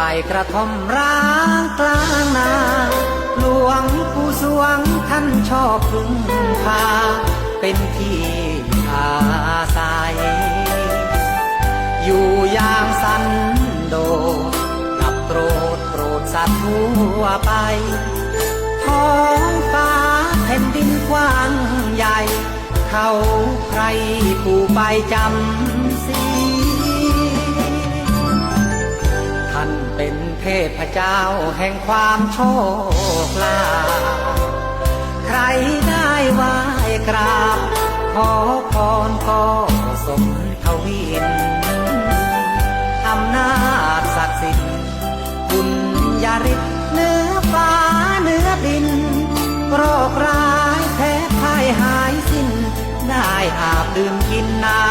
ไปกระท่อมร้างกลางนา หลวงปู่สวงท่านชอบพึ่งพา เป็นที่อาศัย อยู่อย่างสันโดษกับโปรดโปรดสัตว์ทั่วไป ท้องฟ้าแผ่นดินกว้างใหญ่ เขาใครผู้ไปจำ เป็นเทพเจ้าแห่งความโชคลาภใครได้ไหว้กราบ ขอพรก็สมทวินอำนาจศักดิ์สิทธิ์บุญญาฤทธิ์เนื้อฟ้าเนื้อดินโรคร้ายแพ้พ่ายหายสิ้น ได้อาบดื่มกินน้